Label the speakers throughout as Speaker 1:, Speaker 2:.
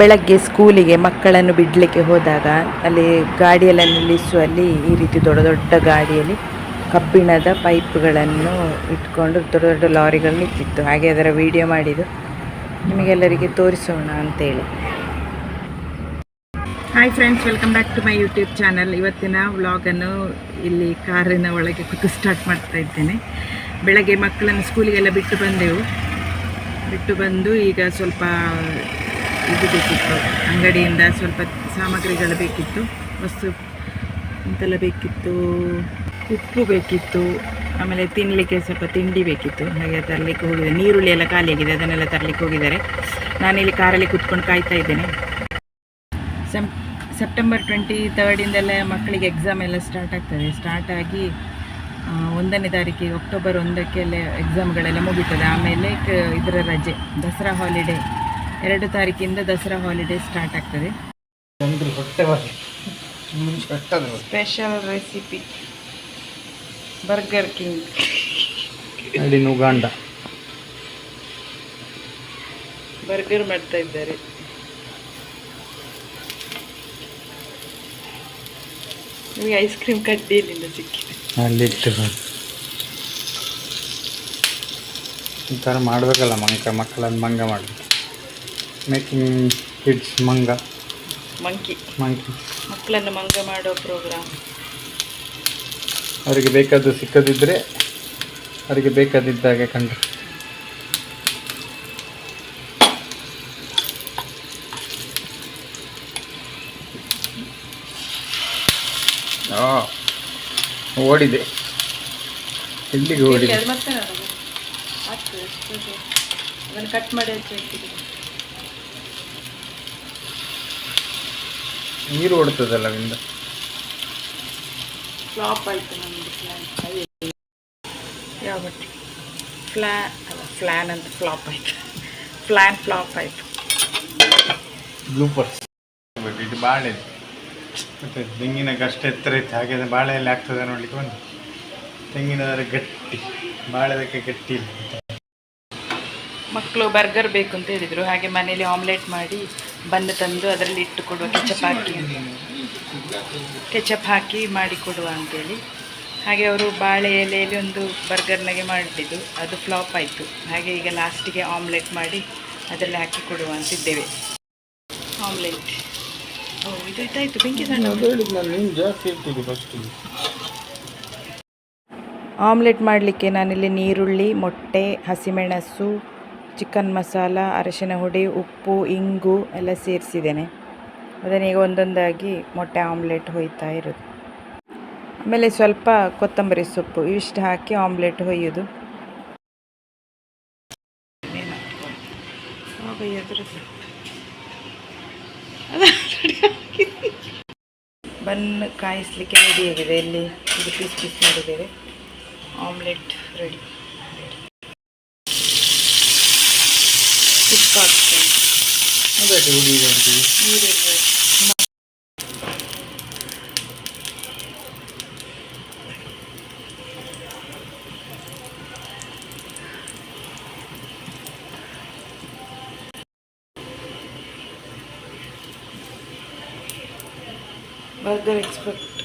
Speaker 1: ಬೆಳಗ್ಗೆ ಸ್ಕೂಲಿಗೆ ಮಕ್ಕಳನ್ನು ಬಿಡಲಿಕ್ಕೆ ಹೋದಾಗ ಅಲ್ಲಿ ಗಾಡಿಯೆಲ್ಲ ನಿಲ್ಲಿಸುವಲ್ಲಿ ಈ ರೀತಿ ದೊಡ್ಡ ದೊಡ್ಡ ಗಾಡಿಯಲ್ಲಿ ಕಬ್ಬಿಣದ ಪೈಪ್ಗಳನ್ನು ಇಟ್ಕೊಂಡು ದೊಡ್ಡ ದೊಡ್ಡ ಲಾರಿಗಳು ನಿಂತಿತ್ತು ಹಾಗೆ ಅದರ ವಿಡಿಯೋ ಮಾಡಿದ್ದು ನಿಮಗೆಲ್ಲರಿಗೆ ತೋರಿಸೋಣ ಅಂತೇಳಿ. Hi friends welcome back to my YouTube channel ಇವತ್ತಿನ ವ್ಲಾಗನ್ನು ಇಲ್ಲಿ ಕಾರಿನ ಒಳಗೆ ಕೂತು ಸ್ಟಾರ್ಟ್ ಮಾಡ್ತಾ ಇದ್ದೇನೆ. ಬೆಳಗ್ಗೆ ಮಕ್ಕಳನ್ನು ಸ್ಕೂಲಿಗೆಲ್ಲ ಬಿಟ್ಟು ಬಂದೆವು. ಬಿಟ್ಟು ಬಂದು ಈಗ ಸ್ವಲ್ಪ ಇದು ಬೇಕಿತ್ತು. ಅಂಗಡಿಯಿಂದ ಸ್ವಲ್ಪ ಸಾಮಗ್ರಿಗಳು ಬೇಕಿತ್ತು. ವಸ್ತು ಅಂತೆಲ್ಲ ಬೇಕಿತ್ತು. ಉಪ್ಪು ಬೇಕಿತ್ತು. ಆಮೇಲೆ ತಿನ್ನಲಿಕ್ಕೆ ಸ್ವಲ್ಪ ತಿಂಡಿ ಬೇಕಿತ್ತು. ಹಾಗೆ ತರಲಿಕ್ಕೆ ಹೋಗಿದೆ ನೀರುಳ್ಳಿ ಎಲ್ಲ ಖಾಲಿಯಾಗಿದೆ. ಅದನ್ನೆಲ್ಲ ತರಲಿಕ್ಕೆ ಹೋಗಿದ್ದಾರೆ. ನಾನಿಲ್ಲಿ ಕಾರಲ್ಲಿ ಕೂತ್ಕೊಂಡು ಕಾಯ್ತಾ ಇದ್ದೇನೆ. ಸೆಮ್, ಸೆಪ್ಟೆಂಬರ್ ಟ್ವೆಂಟಿ ತರ್ಡಿಂದೆಲ್ಲ ಮಕ್ಕಳಿಗೆ ಎಕ್ಸಾಮ್ ಎಲ್ಲ ಸ್ಟಾರ್ಟ್ ಆಗ್ತದೆ. ಸ್ಟಾರ್ಟ್ ಆಗಿ ಒಂದನೇ ತಾರೀಕಿಗೆ ಅಕ್ಟೋಬರ್ ಒಂದಕ್ಕೆಲ್ಲ ಎಕ್ಸಾಮ್ಗಳೆಲ್ಲ ಮುಗೀತದೆ. ಆಮೇಲೆ ಇದರ ರಜೆ, ದಸರಾ ಹಾಲಿಡೇ ಎರಡು ತಾರೀಕಿಂದ ದಸರಾ ಹಾಲಿಡೇ ಸ್ಟಾರ್ಟ್ ಆಗ್ತದೆ. Special recipe burger
Speaker 2: king Uganda.
Speaker 1: Burger ಮಾಡ್ತಾ ಇದ್ದಾರೆ. ನಿಮಗೆ ಐಸ್ ಕ್ರೀಮ್ ಕಡ್ಡಿಯಲ್ಲಿಂದ ಸಿಕ್ಕಿದೆ.
Speaker 2: ಅಲ್ಲಿಟ್ಟು ಈ ಥರ ಮಾಡಬೇಕಲ್ಲ ಮಂಕ ಮಕ್ಕಳನ್ನು ಮಂಗ ಮಾಡಬೇಕು ಮೇಕಿಂಗ್ ಕಿಡ್ಸ್ ಮಂಗ
Speaker 1: ಮಂಕಿ
Speaker 2: ಮಂಕಿ
Speaker 1: ಮಕ್ಕಳನ್ನು ಮಂಗ ಮಾಡೋ ಪ್ರೋಗ್ರಾಮ್
Speaker 2: ಅವರಿಗೆ ಬೇಕಾದ್ದು ಸಿಕ್ಕದಿದ್ದರೆ ಅವರಿಗೆ ಬೇಕಾದಿದ್ದಾಗೆ ಕಂಡು ಆ, ಓಡಿದೆ. ಎಲ್ಲಿಗೆ ಓಡಿದೆ?
Speaker 1: ಕಟ್ ಮಾಡಿ
Speaker 2: ನೀರು ಓಡ್ತದಲ್ಲ ನಿಂದ
Speaker 1: ಫ್ಲಾಪ್ ಆಯಿತು ನಮ್ಮದು ಫ್ಲಾನ್ ಯಾವ ಬಟ್ಟೆ? ಫ್ಲಾ ಅಲ್ಲ ಫ್ಲಾನ್ ಅಂತ ಫ್ಲಾಪ್ ಆಯ್ತು. ಫ್ಲಾನ್ ಫ್ಲಾಪ್ ಆಯ್ತು.
Speaker 2: ಬ್ಲೂಪರ್ಸ್ ಇದು ಬಾಳೆ. ಮತ್ತೆ ತೆಂಗಿನ ಕಷ್ಟ ಎತ್ತರ ಇತ್ತು ಹಾಗೆ ಅದು ಬಾಳೆಯಲ್ಲಿ ಆಗ್ತದೆ ನೋಡ್ಲಿಕ್ಕೆ ಬಂದು. ತೆಂಗಿನದರ ಗಟ್ಟಿ. ಬಾಳೆದಕ್ಕೆ ಗಟ್ಟಿ ಇಲ್ಲ.
Speaker 1: ಮಕ್ಕಳು ಬರ್ಗರ್ ಬೇಕು ಅಂತ ಹೇಳಿದರು. ಹಾಗೆ ಮನೇಲಿ ಆಮ್ಲೆಟ್ ಮಾಡಿ ಬಂದು ತಂದು ಅದರಲ್ಲಿ ಇಟ್ಟು ಕೊಡುವ ಕೆಚಪ್ ಹಾಕಿ. ಕೆಚಪ್ ಹಾಕಿ ಮಾಡಿ ಕೊಡುವ ಅಂತೇಳಿ. ಹಾಗೆ ಅವರು ಬಾಳೆ ಎಲೆಯಲ್ಲಿ ಒಂದು ಬರ್ಗರ್ನಾಗೆ ಮಾಡಿದ್ದು ಅದು ಫ್ಲಾಪ್ ಆಯಿತು. ಹಾಗೆ ಈಗ ಲಾಸ್ಟಿಗೆ ಆಮ್ಲೆಟ್ ಮಾಡಿ ಅದರಲ್ಲಿ ಹಾಕಿ ಕೊಡುವ ಅಂತಿದ್ದೇವೆ. ಆಮ್ಲೆಟ್ ಓ ಇದಾಯಿತು. ಬೆಂಕಿ ಆಮ್ಲೆಟ್ ಮಾಡಲಿಕ್ಕೆ ನಾನಿಲ್ಲಿ ನೀರುಳ್ಳಿ ಮೊಟ್ಟೆ ಹಸಿಮೆಣಸು ಚಿಕನ್ ಮಸಾಲ, ಅರಶಿನ ಹುಡಿ, ಉಪ್ಪು, ಇಂಗು ಎಲ್ಲ ಸೇರಿಸಿದ್ದೇನೆ. ಅದನ್ನೀಗ ಒಂದೊಂದಾಗಿ ಮೊಟ್ಟೆ ಆಮ್ಲೆಟ್ ಹೊಯ್ತಾ ಇರೋದು. ಆಮೇಲೆ ಸ್ವಲ್ಪ ಕೊತ್ತಂಬರಿ ಸೊಪ್ಪು ಇವಿಷ್ಟು ಹಾಕಿ ಆಮ್ಲೆಟ್ ಹೊಯ್ಯೋದು. ಬನ್ ಕಾಯಿಸ್ಲಿಕ್ಕೆ ರೆಡಿ ಆಗಿದೆ ಇಲ್ಲಿ. ಇದು ಪೀಸ್ ಪೀಸ್ ಮಾಡಿದ್ದೇವೆ. ಆಮ್ಲೆಟ್ ರೆಡಿ काटते हैं
Speaker 2: बैठे वो नहीं
Speaker 1: जानती ये देखो बर्गर एक्सपर्ट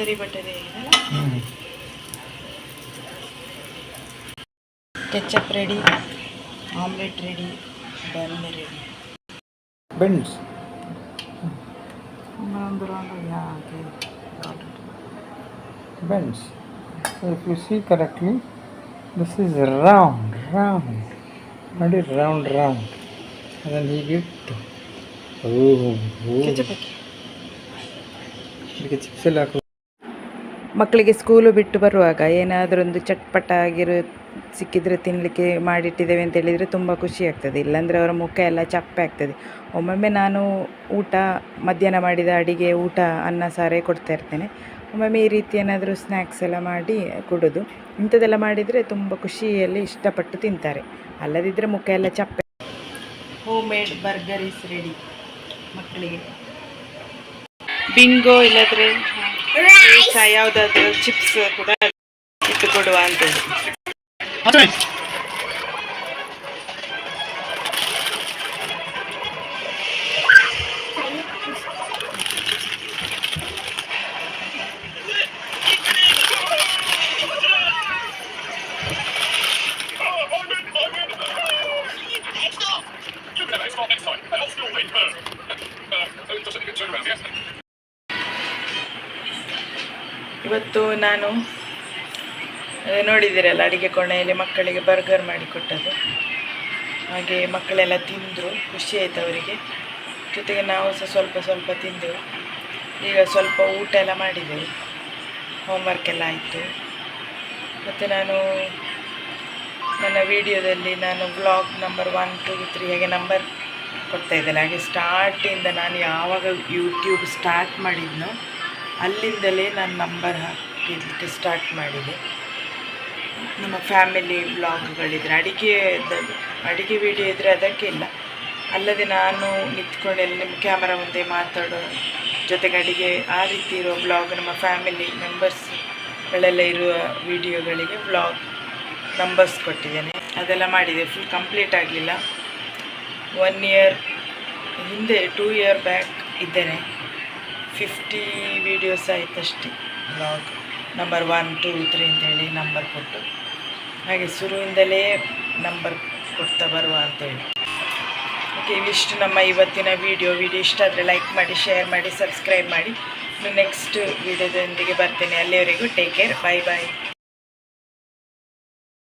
Speaker 1: ಬಟರಿ ಬಟರಿ ಇದೆಲ್ಲ ketchup ready omelette ready bun ready
Speaker 2: bends
Speaker 1: ಇನ್ನೊಂದು ರೌಂಡ್ ಯಾಕೆ
Speaker 2: bends. So if you see correctly, this is round, round. Not it round, round. And then he get oh, oh.
Speaker 1: Ketchup ಹಾಕಿ
Speaker 2: ಇದಕ್ಕೆ chips ಎಲ್ಲ ಹಾಕು
Speaker 1: ಮಕ್ಕಳಿಗೆ school ಬಿಟ್ಟು ಬರುವಾಗ ಏನಾದರೂ ಒಂದು ಚಟ್ಪಟ ಆಗಿರೋ ಸಿಕ್ಕಿದರೆ ತಿನ್ನಲಿಕ್ಕೆ ಮಾಡಿಟ್ಟಿದ್ದೇವೆ ಅಂತ ಹೇಳಿದರೆ ತುಂಬ ಖುಷಿ ಆಗ್ತದೆ. ಇಲ್ಲಾಂದರೆ ಅವರ ಮುಖ ಎಲ್ಲ ಚಪ್ಪೆ ಆಗ್ತದೆ. ಒಮ್ಮೊಮ್ಮೆ ನಾನು ಊಟ, ಮಧ್ಯಾಹ್ನ ಮಾಡಿದ ಅಡಿಗೆ ಊಟ, ಅನ್ನ, ಸಾರೇ ಕೊಡ್ತಾ ಇರ್ತೇನೆ. ಒಮ್ಮೊಮ್ಮೆ ಈ ರೀತಿ ಏನಾದರೂ ಸ್ನ್ಯಾಕ್ಸ್ ಎಲ್ಲ ಮಾಡಿ ಕೊಡೋದು. ಇಂಥದ್ದೆಲ್ಲ ಮಾಡಿದರೆ ತುಂಬ ಖುಷಿಯಲ್ಲಿ ಇಷ್ಟಪಟ್ಟು ತಿಂತಾರೆ. ಅಲ್ಲದಿದ್ದರೆ ಮುಖ ಎಲ್ಲ ಚಪ್ಪೆ. Home made burger is ready ಮಕ್ಕಳಿಗೆ. ಬಿಂಗೋ ಇಲ್ಲದ್ರೆ ಯಾವುದಾದ್ರೂ ಚಿಪ್ಸ್ ಕೂಡ ಇಟ್ಟುಕೊಡುವ ಅಂತೇಳಿ ಇವತ್ತು ನಾನು ನೋಡಿದ್ದೀರಲ್ಲ, ಅಡುಗೆ ಕೋಣೆಯಲ್ಲಿ ಮಕ್ಕಳಿಗೆ ಬರ್ಗರ್ ಮಾಡಿಕೊಟ್ಟದ್ದು ಹಾಗೆ ಮಕ್ಕಳೆಲ್ಲ ತಿಂದರು, ಖುಷಿ ಆಯಿತು ಅವರಿಗೆ. ಜೊತೆಗೆ ನಾವು ಸಹ ಸ್ವಲ್ಪ ಸ್ವಲ್ಪ ತಿಂದೆವು. ಈಗ ಸ್ವಲ್ಪ ಊಟ ಎಲ್ಲ ಮಾಡಿದೆವು. ಹೋಮ್ವರ್ಕ್ ಎಲ್ಲ ಆಯಿತು. ಮತ್ತು ನಾನು ನನ್ನ ವಿಡಿಯೋದಲ್ಲಿ ನಾನು blog number one two three ಹಾಗೆ ನಂಬರ್ ಕೊಡ್ತಾ ಇದ್ದೇನೆ. ಹಾಗೆ ಸ್ಟಾರ್ಟಿಂದ ನಾನು ಯಾವಾಗ ಯೂಟ್ಯೂಬ್ ಸ್ಟಾರ್ಟ್ ಮಾಡಿದ್ನೋ ಅಲ್ಲಿಂದಲೇ ನಾನು ನಂಬರ್ ಹಾಕಲಿಕ್ಕೆ ಸ್ಟಾರ್ಟ್ ಮಾಡಿದೆ. ನಮ್ಮ ಫ್ಯಾಮಿಲಿ ಬ್ಲಾಗ್ಗಳಿದ್ರೆ ಅಡಿಗೆ ಅಡಿಗೆ ವಿಡಿಯೋ ಇದ್ದರೆ ಅದಕ್ಕೆ ಇಲ್ಲ. ಅಲ್ಲದೆ ನಾನು ನಿಂತ್ಕೊಂಡೆಲ್ಲ ನಿಮ್ಮ ಕ್ಯಾಮರಾ ಮುಂದೆ ಮಾತಾಡೋ ಜೊತೆಗೆ ಅಡಿಗೆ ಆ ರೀತಿ ಇರೋ ಬ್ಲಾಗ್ ನಮ್ಮ ಫ್ಯಾಮಿಲಿ ಮೆಂಬರ್ಸ್ಗಳೆಲ್ಲ ಇರುವ ವಿಡಿಯೋಗಳಿಗೆ ಬ್ಲಾಗ್ ನಂಬರ್ಸ್ ಕೊಟ್ಟಿದ್ದೇನೆ. ಅದೆಲ್ಲ ಮಾಡಿದೆ. ಫುಲ್ ಕಂಪ್ಲೀಟ್ ಆಗಲಿಲ್ಲ. ಒನ್ ಇಯರ್ ಹಿಂದೆ, ಟೂ ಇಯರ್ ಬ್ಯಾಕ್ ಇದ್ದೇನೆ. Fifty videos ಆಯ್ತಷ್ಟೇ. Blog number one two three ಅಂತೇಳಿ ನಂಬರ್ ಕೊಟ್ಟು. ಹಾಗೆ ಶುರುವಿಂದಲೇ ನಂಬರ್ ಕೊಡ್ತಾ ಬರುವ ಅಂತೇಳಿ. ಓಕೆ ಇವಿಷ್ಟು ನಮ್ಮ ಇವತ್ತಿನ ವಿಡಿಯೋ ವಿಡಿಯೋ ಇಷ್ಟ ಆದರೆ ಲೈಕ್ ಮಾಡಿ ಶೇರ್ ಮಾಡಿ ಸಬ್ಸ್ಕ್ರೈಬ್ ಮಾಡಿ. ನೆಕ್ಸ್ಟ್ ವಿಡಿಯೋದೊಂದಿಗೆ ಬರ್ತೇನೆ. ಅಲ್ಲಿಯವರೆಗೂ ಟೇಕ್ ಕೇರ್ ಬಾಯ್ ಬಾಯ್